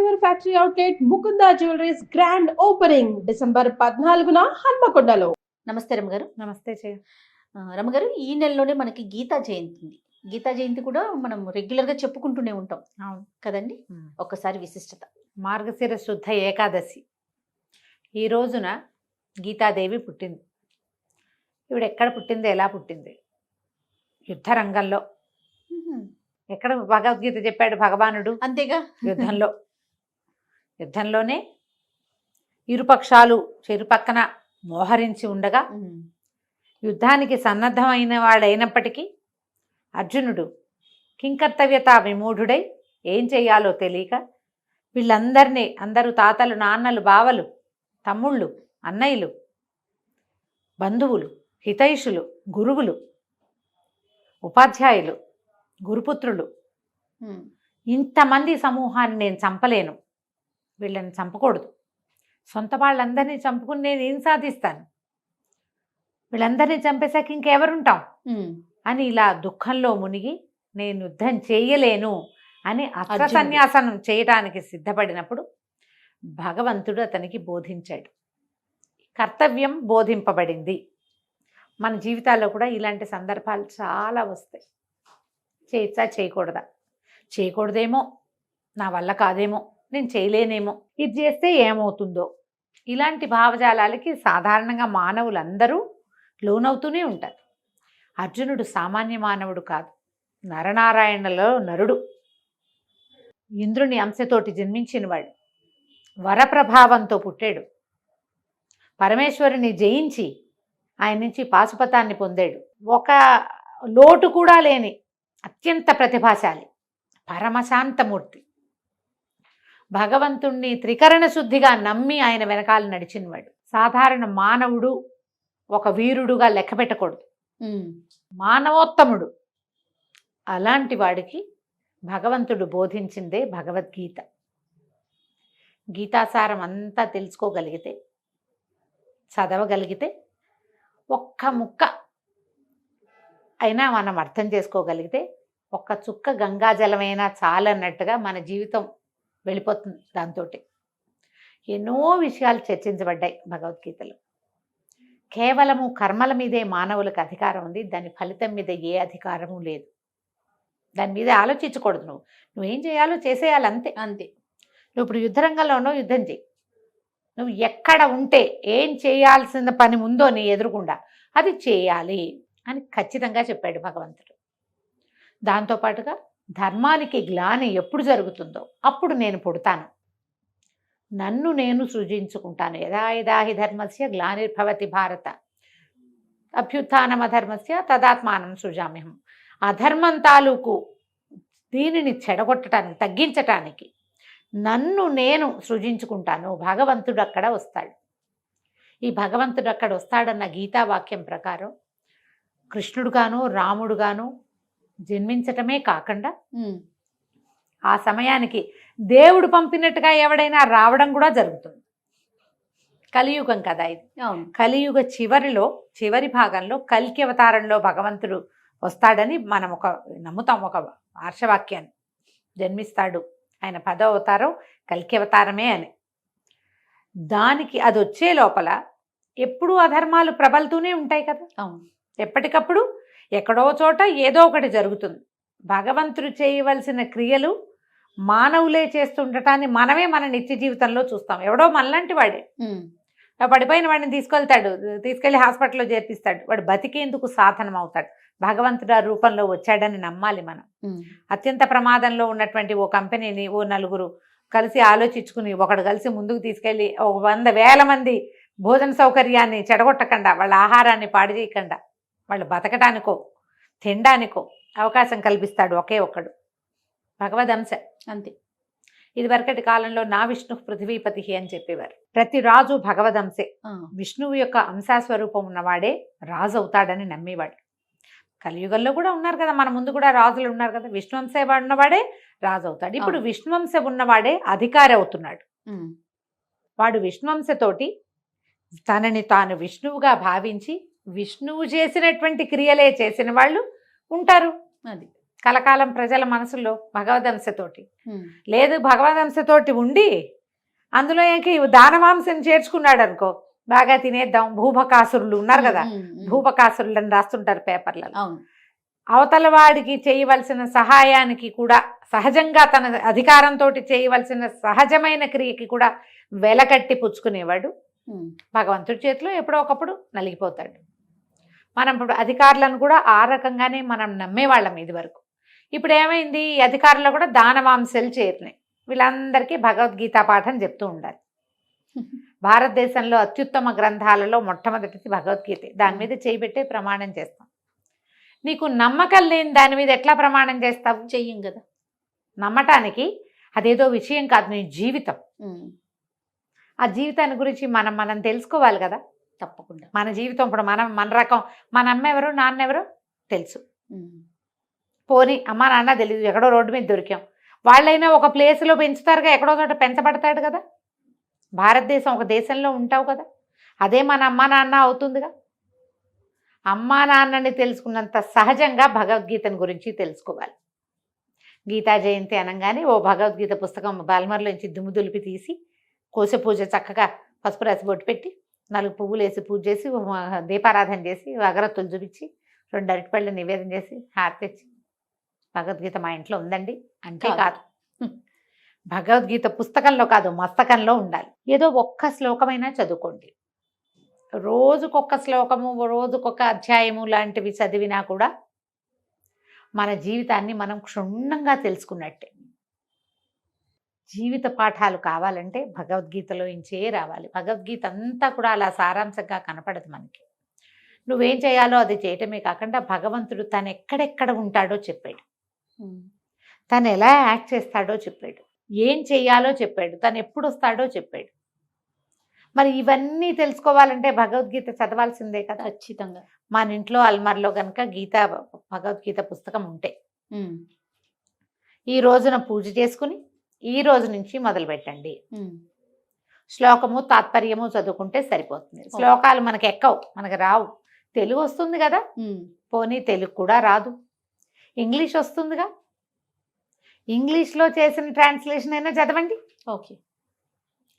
Ever factory outlet Mukunda jewelleries grand opening December పద్నాలుగున హన్మకొండలో. నమస్తే రమగారు. నమస్తే ఆ, రమగారు ఈ నెలలోనే మనకి గీతా జయంతి ఉంది. గీతా జయంతి కూడా మనం రెగ్యులర్గా చెప్పుకుంటూనే ఉంటాం. అవును. కదండి? ఒక్కసారి విశిష్టత. మార్గశిర శుద్ధ ఏకాదశి. ఈ రోజున గీతాదేవి పుట్టింది. ఈవిడ ఎక్కడ పుట్టింది ఎలా పుట్టింది? యుద్ధ రంగంలో. ఎక్కడ భగవద్గీత చెప్పాడు భగవానుడు? అంతేగా? యుద్ధంలో. యుద్ధంలోనే ఇరుపక్షాలు చెరుపక్కన మోహరించి ఉండగా యుద్ధానికి సన్నద్ధమైన వాడైనప్పటికీ అర్జునుడు కింకర్తవ్యత విమూఢుడై ఏం చెయ్యాలో తెలియక వీళ్ళందరినీ అందరూ తాతలు నాన్నలు బావలు తమ్ముళ్ళు అన్నయ్యలు బంధువులు హితైషులు గురువులు ఉపాధ్యాయులు గురుపుత్రులు. ఇంతమంది సమూహాన్ని నేను చంపలేను. వీళ్ళని చంపకూడదు. సొంత వాళ్ళందరినీ చంపుకుని నేను ఏం సాధిస్తాను? వీళ్ళందరినీ చంపేశాక ఇంకెవరుంటాం? అని ఇలా దుఃఖంలో మునిగి నేను యుద్ధం చేయలేను అని అస్త్ర. సన్యాసనం చేయటానికి సిద్ధపడినప్పుడు భగవంతుడు అతనికి బోధించాడు. కర్తవ్యం బోధింపబడింది. మన జీవితాల్లో కూడా ఇలాంటి సందర్భాలు చాలా వస్తాయి. చేయొచ్చా చేయకూడదా? చేయకూడదేమో. నా వల్ల కాదేమో. నేను చేయలేనేమో. ఇది చేస్తే ఏమవుతుందో? ఇలాంటి భావజాలాలకి సాధారణంగా మానవులందరూ లోనవుతూనే ఉంటారు. అర్జునుడు సామాన్య మానవుడు కాదు. నరనారాయణలో నరుడు. ఇంద్రుని అంశతోటి జన్మించినవాడు. వరప్రభావంతో పుట్టాడు. పరమేశ్వరుని జయించి ఆయన నుంచి పాశుపతాన్ని పొందాడు. ఒక లోటు కూడా లేని అత్యంత ప్రతిభాశాలి పరమశాంతమూర్తి. భగవంతుణ్ణి త్రికరణ శుద్ధిగా నమ్మి ఆయన వెనకాల నడిచినవాడు. సాధారణ మానవుడు ఒక వీరుడుగా లెక్క పెట్టకూడదు. మానవోత్తముడు. అలాంటి వాడికి భగవంతుడు బోధించిందే భగవద్గీత. గీతాసారం అంతా తెలుసుకోగలిగితే చదవగలిగితే ఒక్క ముక్క అయినా మనం అర్థం చేసుకోగలిగితే ఒక్క చుక్క గంగాజలమైనా చాలన్నట్టుగా మన జీవితం వెళ్ళిపోతుంది దాంతో ఎన్నో విషయాలు చర్చించబడ్డాయి భగవద్గీతలో. కేవలము కర్మల మీదే మానవులకు అధికారం ఉంది దాని ఫలితం మీద ఏ అధికారము లేదు. దాని మీద ఆలోచించకూడదు నువ్వు. నువ్వేం చేయాలో చేసేయాలి అంతే. అంతే. నువ్వు ఇప్పుడు యుద్ధరంగంలో ఉన్నావు యుద్ధం చేయి నువ్వు ఎక్కడ ఉంటే ఏం చేయాల్సిన పని ఉందో నీ ఎదురుగుండా అది చేయాలి అని ఖచ్చితంగా చెప్పాడు భగవంతుడు. దాంతోపాటుగా ధర్మానికి గ్లాని ఎప్పుడు జరుగుతుందో అప్పుడు నేను పుడతాను. నన్ను నేను సృజించుకుంటాను. యదా యదా హి ధర్మస్య గ్లానిర్భవతి భారత. అభ్యుత్నమ ధర్మస్య తదాత్మానం సృజామ్యహం. అధర్మం తాలూకు దీనిని చెడగొట్టడానికి తగ్గించటానికి నన్ను నేను సృజించుకుంటాను. భగవంతుడు అక్కడ వస్తాడు. ఈ భగవంతుడు అక్కడ వస్తాడన్న గీతావాక్యం ప్రకారం కృష్ణుడుగాను రాముడుగాను జన్మించటమే కాకుండా ఆ సమయానికి దేవుడు పంపినట్టుగా ఎవడైనా రావడం కూడా జరుగుతుంది. కలియుగం కదా ఇది. కలియుగ చివరిలో చివరి భాగంలో కల్కి అవతారంలో భగవంతుడు వస్తాడని మనం ఒక నమ్ముతాం ఒక ఆర్షవాక్యాన్ని జన్మిస్తాడు. ఆయన పదో అవతారం కల్కి అవతారమే అని. దానికి అది వచ్చే లోపల ఎప్పుడూ అధర్మాలు ప్రబలుతూనే ఉంటాయి కదా. ఎప్పటికప్పుడు ఎక్కడో చోట ఏదో ఒకటి జరుగుతుంది. భగవంతుడు చేయవలసిన క్రియలు మానవులే చేస్తుండటాన్ని మనమే మన నిత్య జీవితంలో చూస్తాం. ఎవడో మనలాంటి వాడే. పడిపోయిన వాడిని తీసుకెళ్తాడు. తీసుకెళ్ళి హాస్పిటల్లో చేర్పిస్తాడు. వాడు బతికేందుకు సాధనం అవుతాడు భగవంతుడు ఆ రూపంలో వచ్చాడని నమ్మాలి మనం. అత్యంత ప్రమాదంలో ఉన్నటువంటి ఓ కంపెనీని ఓ నలుగురు కలిసి ఆలోచించుకుని ఒకడు కలిసి ముందుకు తీసుకెళ్ళి ఒక వంద వేల మంది భోజన సౌకర్యాన్ని చెడగొట్టకుండా వాళ్ళ ఆహారాన్ని పాడు చేయకుండా వాళ్ళు బతకటానికో తినడానికో అవకాశం కల్పిస్తాడు ఒకే ఒక్కడు. భగవదంశ అంతే. ఇది వరకటి కాలంలో నా విష్ణు పృథ్వీపతి అని చెప్పేవారు. ప్రతి రాజు భగవదంశే ఆ, విష్ణువు యొక్క అంశాస్వరూపం ఉన్నవాడే రాజు అవుతాడని నమ్మేవాడు. కలియుగంలో కూడా ఉన్నారు కదా మన ముందు కూడా రాజులు ఉన్నారు కదా విష్ణువంశ ఉన్నవాడే రాజు అవుతాడు. ఇప్పుడు. విష్ణువంశ ఉన్నవాడే అధికారి అవుతున్నాడు. వాడు విష్ణువంశతోటి తనని తాను విష్ణువుగా భావించి విష్ణువు చేసినటువంటి క్రియలే చేసిన వాళ్ళు ఉంటారు. అది. కలకాలం ప్రజల మనసులో భగవదంశతోటి. లేదు భగవదంశతోటి ఉండి అందులో దానవాంశం చేర్చుకున్నాడు అనుకో బాగా తినేద్దాం భూభకాసురులు ఉన్నారు కదా. ఉమ్. భూభకాసురులని రాస్తుంటారు పేపర్లలో. అవతల వాడికి చేయవలసిన సహాయానికి కూడా సహజంగా తన అధికారంతో చేయవలసిన సహజమైన క్రియకి కూడా వెలకట్టి పుచ్చుకునేవాడు. భగవంతుడి చేతిలో ఎప్పుడో ఒకప్పుడు నలిగిపోతాడు. మనం ఇప్పుడు అధికారులను కూడా ఆ రకంగానే మనం నమ్మేవాళ్ళం ఇది వరకు. ఇప్పుడు ఏమైంది? ఈ అధికారులు కూడా దానవాంశలు చేరినాయి. వీళ్ళందరికీ భగవద్గీత పాఠం చెప్తూ ఉండాలి. భారతదేశంలో అత్యుత్తమ గ్రంథాలలో మొట్టమొదటిది భగవద్గీత. దాని మీద చేయబెట్టే ప్రమాణం చేస్తాం. నీకు నమ్మకం లేని దాని మీద ఎట్లా ప్రమాణం చేస్తావు? చెయ్యం కదా. నమ్మటానికి అదేదో విషయం కాదు నీ జీవితం. ఆ జీవితాన్ని గురించి మనం మనం తెలుసుకోవాలి కదా. తప్పకుండా. మన జీవితం ఇప్పుడు మనం మన రకం. మన అమ్మ ఎవరు నాన్న ఎవరు? తెలుసు. పోనీ అమ్మ నాన్న తెలియదు ఎక్కడో రోడ్డు మీద దొరికాం. వాళ్ళైనా ఒక ప్లేస్లో పెంచుతారుగా ఎక్కడో చోట పెంచబడతాడు కదా. భారతదేశం ఒక దేశంలో ఉంటావు కదా. అదే మన అమ్మ నాన్న అవుతుందిగా. అమ్మా నాన్నని తెలుసుకున్నంత సహజంగా భగవద్గీతను గురించి తెలుసుకోవాలి. గీతా జయంతి అనగానే ఓ భగవద్గీత పుస్తకం బాల్మర్లోంచి దుమ్ము దులిపి తీసి కోస పూజ చక్కగా పసుపు రాసి బొట్టు పెట్టి నాలుగు పువ్వులు వేసి పూజ చేసి దీపారాధన చేసి అగరత్తులు చూపించి రెండు అరటిపళ్ళు నివేదన చేసి హారతి తెచ్చి భగవద్గీత మా ఇంట్లో ఉందండి. అంటే కాదు. భగవద్గీత పుస్తకంలో కాదు మస్తకంలో ఉండాలి. ఏదో ఒక్క శ్లోకమైనా చదువుకోండి. రోజుకొక శ్లోకము రోజుకొక అధ్యాయము లాంటివి చదివినా కూడా మన జీవితాన్ని మనం క్షుణ్ణంగా తెలుసుకున్నట్టే. జీవిత పాఠాలు కావాలంటే భగవద్గీతలో ఇంచే రావాలి. భగవద్గీత అంతా కూడా అలా సారాంశంగా కనపడదు మనకి. నువ్వేం చేయాలో అది చేయటమే కాకుండా భగవంతుడు తను ఎక్కడెక్కడ ఉంటాడో చెప్పాడు. తను ఎలా యాక్ట్ చేస్తాడో చెప్పాడు. ఏం చెయ్యాలో చెప్పాడు. తను ఎప్పుడు వస్తాడో చెప్పాడు. మరి ఇవన్నీ తెలుసుకోవాలంటే భగవద్గీత చదవాల్సిందే కదా! ఖచ్చితంగా. మన ఇంట్లో అల్మార్లో కనుక గీత భగవద్గీత పుస్తకం ఉంటే. ఈ రోజున పూజ చేసుకుని ఈ రోజు నుంచి మొదలు పెట్టండి. శ్లోకము తాత్పర్యము చదువుకుంటే సరిపోతుంది. శ్లోకాలు మనకి ఎక్కవు మనకి రావు. తెలుగు వస్తుంది కదా. పోనీ తెలుగు కూడా రాదు. ఇంగ్లీష్ వస్తుందిగా. ఇంగ్లీష్లో చేసిన ట్రాన్స్లేషన్ అయినా చదవండి. ఓకే.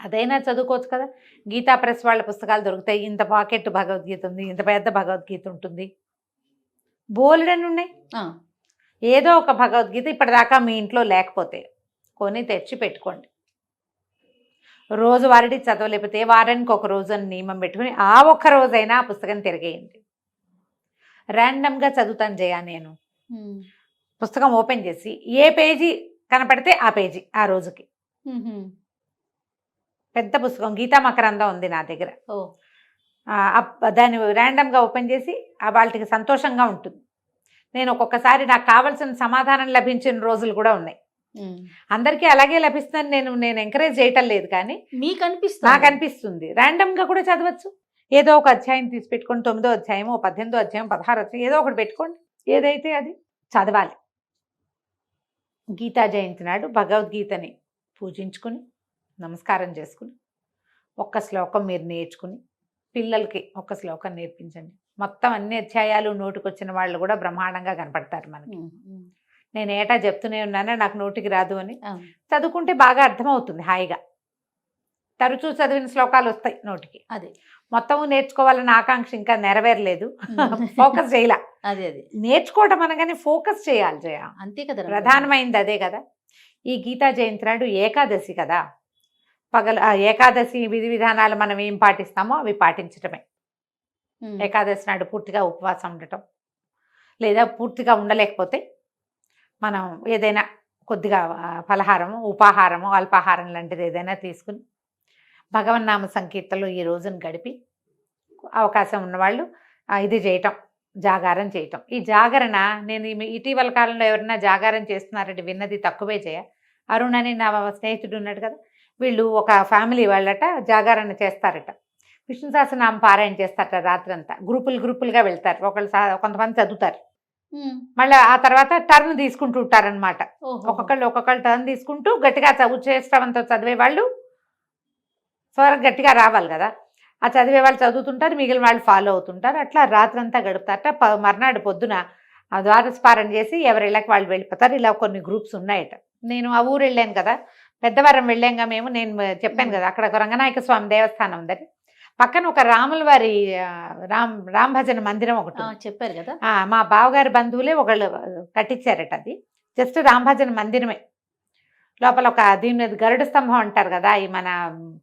అదైనా చదువుకోవచ్చు కదా. గీతా ప్రెస్ వాళ్ళ పుస్తకాలు దొరుకుతాయి. ఇంత పాకెట్ భగవద్గీత ఉంది ఇంత పెద్ద భగవద్గీత ఉంటుంది. బోలెడని ఉన్నాయి. ఏదో ఒక భగవద్గీత ఇప్పటిదాకా మీ ఇంట్లో లేకపోతే కొని తెచ్చి పెట్టుకోండి. రోజు వారిటి చదవలేకపోతే వారానికి ఒక రోజు అని నియమం పెట్టుకుని ఆ ఒక్క రోజైనా ఆ పుస్తకం తిరిగేయండి. ర్యాండమ్గా చదువుతాను జయా నేను. పుస్తకం ఓపెన్ చేసి ఏ పేజీ కనపడితే ఆ పేజీ ఆ రోజుకి. పెద్ద పుస్తకం గీతా మకరందం ఉంది నా దగ్గర. దాన్ని ర్యాండమ్గా ఓపెన్ చేసి ఆ వాళ్ళకి సంతోషంగా ఉంటుంది. నేను ఒక్కొక్కసారి నాకు కావాల్సిన సమాధానం లభించిన రోజులు కూడా ఉన్నాయి. అందరికీ అలాగే లభిస్తుందని నేను నేను ఎంకరేజ్ చేయటం లేదు కానీ మీకు అనిపిస్తుంది నాకు అనిపిస్తుంది. ర్యాండమ్గా కూడా చదవచ్చు. ఏదో ఒక అధ్యాయం తీసి పెట్టుకోండి తొమ్మిదో అధ్యాయం ఓ పద్దెనిమిదో అధ్యాయం పదహారు అధ్యాయం ఏదో ఒకటి పెట్టుకోండి. ఏదైతే అది చదవాలి. గీతా జయంతి నాడు భగవద్గీతని పూజించుకుని నమస్కారం చేసుకుని ఒక్క శ్లోకం మీరు నేర్చుకుని పిల్లలకి ఒక శ్లోకం నేర్పించండి. మొత్తం అన్ని అధ్యాయాలు నోటికొచ్చిన వాళ్ళు కూడా బ్రహ్మాండంగా కనపడతారు మనకి. నేను ఏటా చెప్తూనే ఉన్నాను నాకు నోటికి రాదు అని. చదువుకుంటే బాగా అర్థమవుతుంది హాయిగా. తరచూ చదివిన శ్లోకాలు వస్తాయి నోటికి. అదే. మొత్తము నేర్చుకోవాలన్న ఆకాంక్ష ఇంకా నెరవేరలేదు. ఫోకస్ చేయాల. అదే అదే. నేర్చుకోవటం అనగానే ఫోకస్ చేయాలి జయ. అంతే కదా రమణ. ప్రధానమైనది అదే కదా. ఈ గీతా జయంతి నాడు ఏకాదశి కదా. పగల ఏకాదశి విధి విధానాలు మనం ఏం పాటిస్తామో అవి పాటించటమే. ఏకాదశి నాడు పూర్తిగా ఉపవాసం ఉండటం. లేదా పూర్తిగా ఉండలేకపోతే మనం ఏదైనా కొద్దిగా ఫలహారము ఉపాహారము అల్పాహారం లాంటిది ఏదైనా తీసుకుని భగవన్నామ సంకీర్తలు ఈ రోజును గడిపి అవకాశం ఉన్నవాళ్ళు ఇది చేయటం జాగారం చేయటం. ఈ జాగరణ నేను ఇటీవల కాలంలో ఎవరైనా జాగారం చేస్తున్నారంటే విన్నది తక్కువే చేయ అరుణ్ అని నా స్నేహితుడు ఉన్నాడు కదా వీళ్ళు ఒక ఫ్యామిలీ వాళ్ళట జాగారణ చేస్తారట. విష్ణు సహస్రనామ పారాయణ చేస్తారట రాత్రంతా. గ్రూపులు గ్రూపులుగా వెళ్తారు. ఒకళ్ళు సా- కొంతమంది చదువుతారు. మళ్ళీ ఆ తర్వాత టర్న్ తీసుకుంటూ ఉంటారనమాట. ఒక్కొక్కళ్ళు ఒక్కొక్కళ్ళు టర్న్ తీసుకుంటూ గట్టిగా చదువు చేష్టవంతో చదివే వాళ్ళు త్వరగా గట్టిగా రావాలి కదా. ఆ చదివే వాళ్ళు చదువుతుంటారు మిగిలిన వాళ్ళు ఫాలో అవుతుంటారు. అట్లా రాత్రంతా గడుపుతారట. మర్నాడు పొద్దున ఆ ద్వాదస్పారం చేసి ఎవరి ఇళ్ళకి వాళ్ళు వెళ్ళిపోతారు. ఇలా కొన్ని గ్రూప్స్ ఉన్నాయట. నేను ఆ ఊరు వెళ్ళాను కదా. పెద్దవారం వెళ్ళాంగా మేము. నేను చెప్పాను. కదా అక్కడ రంగనాయక స్వామి దేవస్థానం ఉందని. పక్కన ఒక రాముల వారి రామ్ రామ్ భజన మందిరం ఒకటి. చెప్పారు కదా. ఆ, మా బావగారి బంధువులే ఒకళ్ళు కట్టించారట అది. జస్ట్ రామభజన మందిరమే. లోపల ఒక దీని మీద గరుడ స్తంభం అంటారు కదా ఈ మన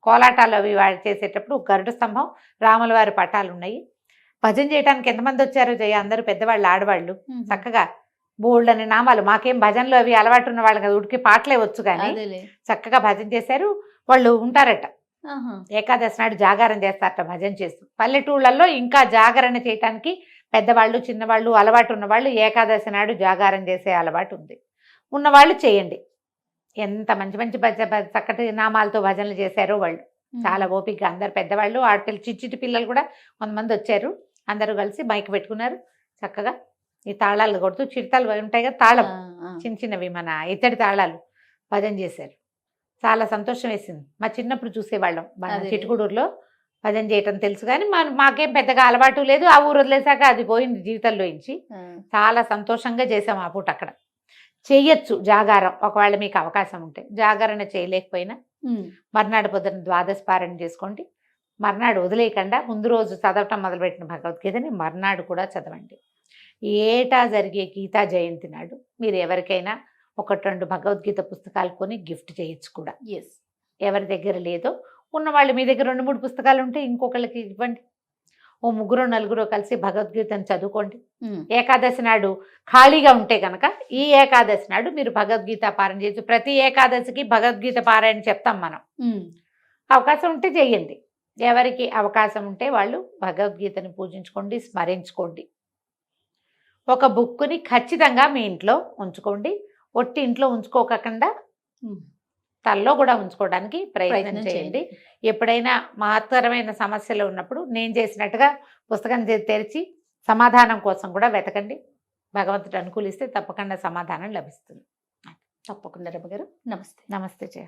కోలాటాలు అవి వాడు చేసేటప్పుడు గరుడ స్తంభం రాముల వారి పటాలు ఉన్నాయి. భజన చేయడానికి ఎంతమంది వచ్చారో జయ అందరూ పెద్దవాళ్ళు ఆడవాళ్ళు. చక్కగా బోల్డ్ అనే నామాలు. మాకేం భజనలు అవి అలవాటు ఉన్న వాళ్ళు కదా ఉడికి పాటలే వచ్చు కానీ చక్కగా భజన చేశారు. వాళ్ళు ఉంటారట. ఏకాదశి నాడు జాగారం చేస్తారట భజన చేస్తూ. పల్లెటూళ్ళల్లో ఇంకా జాగరణ చేయటానికి పెద్దవాళ్ళు చిన్నవాళ్ళు అలవాటు ఉన్నవాళ్ళు ఏకాదశి నాడు జాగారం చేసే అలవాటు ఉంది. ఉన్నవాళ్ళు చేయండి. ఎంత మంచి మంచి చక్కటి నామాలతో భజనలు చేశారో వాళ్ళు. చాలా ఓపికగా అందరు పెద్దవాళ్ళు ఆడపిల్ల చిచ్చిటి పిల్లలు కూడా కొంతమంది వచ్చారు. అందరూ కలిసి మైక్ పెట్టుకున్నారు. చక్కగా ఈ తాళాలు కొడుతూ చిడతలు ఉంటాయి కదా తాళం. చిన్న చిన్నవి మన ఇత్తడి తాళాలు భజన చేశారు. చాలా సంతోషం వేసింది. మా చిన్నప్పుడు చూసేవాళ్ళం. మన. చిట్టుకుడూరులో భజన చేయటం తెలుసు కానీ మా మాకేం పెద్దగా అలవాటు లేదు. ఆ ఊరు వదిలేసాక అది పోయింది జీవితంలో ఆ. చాలా సంతోషంగా చేసాం ఆ పూట అక్కడ. చెయ్యొచ్చు జాగారం. ఒకవేళ మీకు అవకాశం ఉంటే. జాగరణ చేయలేకపోయినా. మర్నాడు పొద్దున ద్వాదశ పారాయణ చేసుకోండి. మర్నాడు వదిలేయకుండా ముందు రోజు చదవటం మొదలుపెట్టిన భగవద్గీతని మర్నాడు కూడా చదవండి. ఏటా జరిగే గీతా జయంతి నాడు మీరు ఎవరికైనా ఒకటి రెండు భగవద్గీత పుస్తకాలు కొని గిఫ్ట్ చేయొచ్చు కూడా. Yes. ఎవరి దగ్గర లేదో ఉన్నవాళ్ళు మీ దగ్గర రెండు మూడు పుస్తకాలు ఉంటే ఇంకొకళ్ళకి ఇవ్వండి. ఓ ముగ్గురు నలుగురు కలిసి భగవద్గీతను చదువుకోండి. మ్మ్. ఏకాదశి నాడు ఖాళీగా ఉంటే కనుక ఈ ఏకాదశి నాడు మీరు భగవద్గీత పారాయణ చేయొచ్చు. ప్రతి ఏకాదశికి భగవద్గీత పారాయణ చెప్తాం మనం. మ్మ్. అవకాశం ఉంటే చేయండి. ఎవరికి అవకాశం ఉంటే వాళ్ళు భగవద్గీతని పూజించుకోండి స్మరించుకోండి. ఒక బుక్ని ఖచ్చితంగా మీ ఇంట్లో ఉంచుకోండి. ఒట్టి ఇంట్లో ఉంచుకోకుండా. తల్లో కూడా ఉంచుకోవడానికి ప్రయత్నం చేయండి. ఎప్పుడైనా మహత్తరమైన సమస్యలు ఉన్నప్పుడు నేను చేసినట్టుగా పుస్తకం తెరిచి సమాధానం కోసం కూడా వెతకండి. భగవంతుడు అనుకూలిస్తే తప్పకుండా సమాధానం లభిస్తుంది. తప్పకుండా రమ్మ గారు. నమస్తే. నమస్తే జయ.